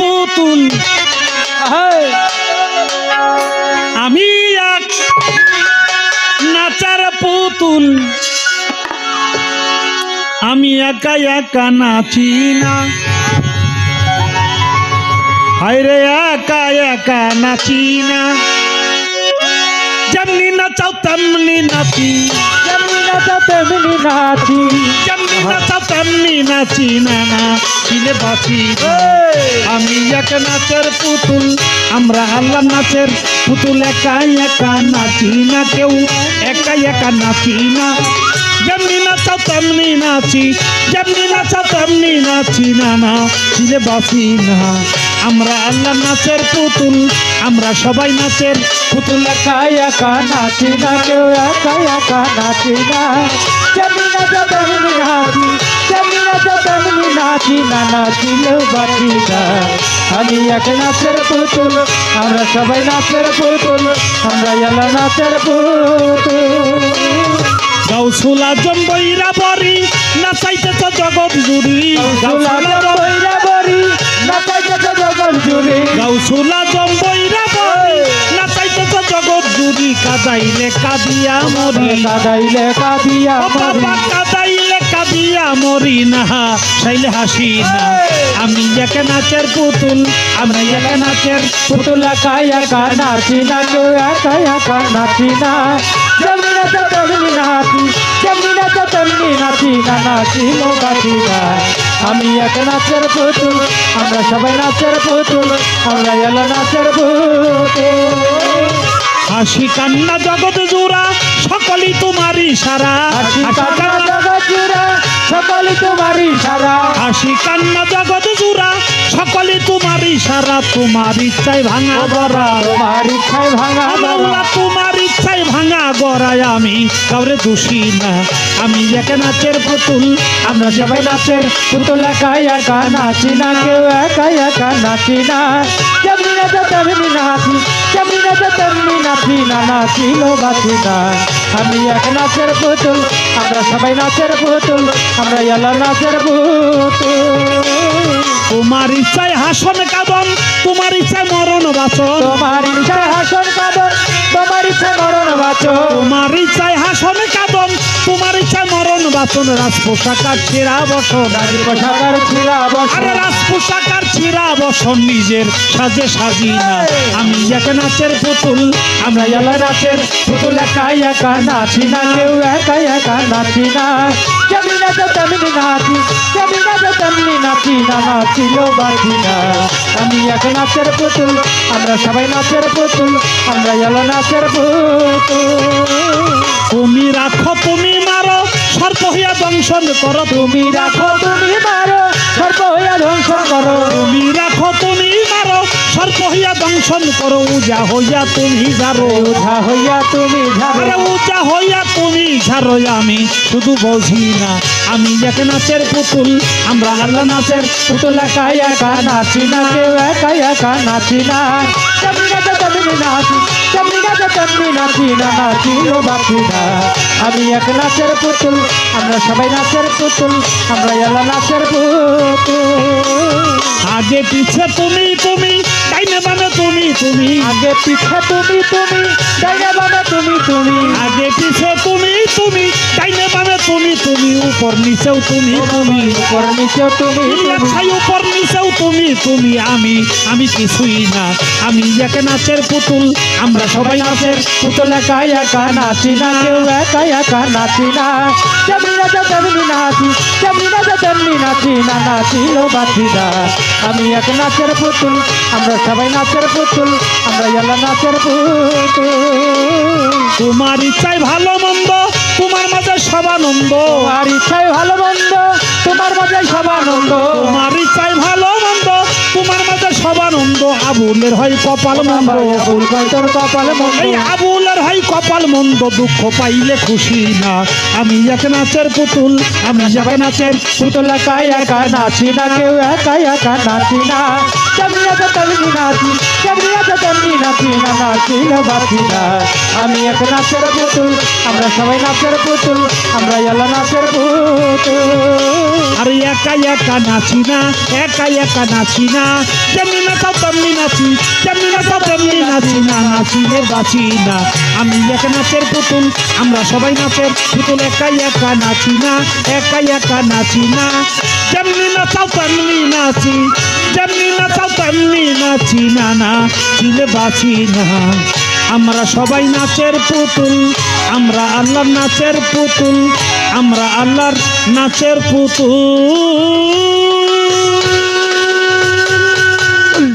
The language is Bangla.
পুতুল। আমি এক নাচার পুতুল। আমি একা একা নাচি না। হায়রে একা একা নাচি না। যেমনি নাচাও, তেমনি নাচি। নাচো তেমনি নাচি। যেমনি নাচাও তেমনি নাচি না না চিনে বাঁচি। আমি এক নাচের পুতুল আমরা আল্লাহ নাচের পুতুল। একা একা নাচি না কেউ একা একা নাচি না। যেমনি নাচাও তেমনি নাচি যেমনি নাচাও তেমনি নাচি না না চিনে বাসি না। আমরা আল্লাহ নাচের পুতুল আমরা সবাই নাচের পুতুল। একা একা নাচি না কেউ একা একা নাচি না। নাচো তেমনি নাচি নাচো তেমনি নাচি না নাচিলেও বাঁচি না। আমি এক নাচের পুতুল আমরা সবাই নাচের পুতুল আমরা এলা নাচের পুতুল। গাউসুলা জম্বইরা বরি নাচাইতেছ জগৎ জুড়ি। গাউসুলা জুড়ে গাউসুলা জম্বইরা বরি নাচাইতেছ জগৎ জুড়ি কাদাইলে কাদিয়া মরি। কাদাইলে কাঁদিয়া মরি। কাদাইলে কাদিয়া মরি না। সাইলে হাসি না। আমি এক নাচের পুতুল আমরা এক নাচের পুতুল। একা একা নাচি না কেউ একা একা নাচি না। যেমনি নাচো তেমনি নাচি যেমনি নাচো তেমনি নাচি না নাচিল না। আমি এক নাচের পুতুল আমরা সবাই নাচের পুতুল আমরা এলো নাচের পুতুল। হাসি কান্না জগৎ জোড়া সকলই তোমারই সারা। হাসি কান্না জগৎ জুড়ে সকলই তোমারই সারা। হাসি কান্না জগৎ জোড়া সকলে তোমার ইশারা তোমার ইচ্ছায় ভাঙা গড়া তোমার ইচ্ছায় ভাঙা আল্লাহ তোমার গড়ায় আমি কাউরে দোষী না। আমি এক নাচের পুতুল আমরা সবাই নাচের পুতুল একা একা নাচি না কেউ একা একা নাচি না। যেমনি নাচো তেমনি নাচি যেমনি নাচো তেমনি নাচি না নাচিল বাচি না। আমি এক নাচের পুতুল আমরা সবাই নাচের পুতুল আমরা এলো নাচের পুতুল। তোমার ইচ্ছায় হাসন কাদন তোমার ইচ্ছায় মরণ বাচন। তোমার ইচ্ছায় হাসন কাদন তোমার বাচো তোমার ইচ্ছায় বাচন রাজ পোশাকার ছেঁড়া বসন। পোশাকার ছিড়া বসো আরে রাজ পোশাকার ছিঁড়া বসন নিজের সাজে সাজি না। আমি এক নাচের পুতুল আমরা এলা নাচের পুতুল একা একা নাচি না কেউ একা একা নাচি না। যেমনি নাচো তেমনি নাচি যেমনি নাচো তেমনি নাচি না নাচিল বাচি না। আমি এক নাচের পুতুল আমরা সবাই নাচের পুতুল আমরা এলো নাচের পুতুল। দংশন করো তুমি রাখো তুমি মারো সর্ব হইয়া ধ্বংস করো। তুমি রাখো তুমি মারো সর্প হইয়া দংশন করো উজা হইয়া তুমি ঝাড়ো। উঠা হইয়া তুমি ঝাড়ো। উজা হইয়া তুমি ঝাড়ো আমি শুধু বুঝি না আমি এক নাচের পুতুল আমরা আল্লাহ নাচের পুতুল একা একা নাচি না কেউ একা একা নাচি না। তেমনি নাচো তেমনি নাচি তেমনি নাচো না বাচি না। আমি এক নাচের পুতুল, আমরা সবাই নাচের পুতুল, আমরা এলা নাচের পুতুল। আগে পিছে তুমি তুমি ডাইনে বামে তুমি তুমি। আগে পিছে তুমি তুমি। ডাইনে বামে তুমি তুমি। আগে পিছে তুমি তুমি। ডাইনে বামে তুমি তুমি। উপর নিচেও তুমি তুমি। উপর নিচে তুমি তুমি। ছাই উপর নিচেও তুমি তুমি। আমি আমি কিছুই না। আমি এক নাচের পুতুল আমরা সবাই নাচের পুতুল একা একা নাচি না কেউ একা একা নাচি না। নাচো তেমনি নাচি যেমনি রাজা তেমনি নাচি না নাচিল না আমি এক নাচের পুতুল আমরা সবাই নাচের পুতুল আমরা এলা নাচের পুতুল। তোমার ইচ্ছাই ভালো মন্দ তোমার মাঝে সবানন্দ তোমার ইচ্ছাই ভালো মন্দ তোমার মাঝে সবানন্দ তোমার ইচ্ছায় আবুলের হয় কপাল মন্দ, আবুল তোর কপাল মন্দ। আবুলের হয় কপাল মন্দ, দুঃখ পাইলে খুশি না। আমি এক নাচের পুতুল, আমি এক নাচের পুতুল একা একা নাচি না, কেউ একা একা নাচি না। না না আমি এক নাচের পুতুল আমরা সবাই নাচের পুতুল আমরা এলা নাচের পুতুল আরে একা একা নাচি না, একা একা নাচি না, যেমনি নাচাও তেমনি নাচি, যেমনি নাচাও তেমনি নাচি না, নাচিলে বাঁচি না। আমি এক নাচের পুতুল, আমরা সবাই নাচের পুতুল, একা একা নাচি না, একা একা নাচি না। যেমনি নাচাও তেমনি নাচি, যেমনি নাচাও তেমনি নাচি না না চিলে বাঁচি না। আমরা সবাই নাচের পুতুল, আমরা আল্লাহর নাচের পুতুল, আমরা আল্লাহর নাচের পুতুল।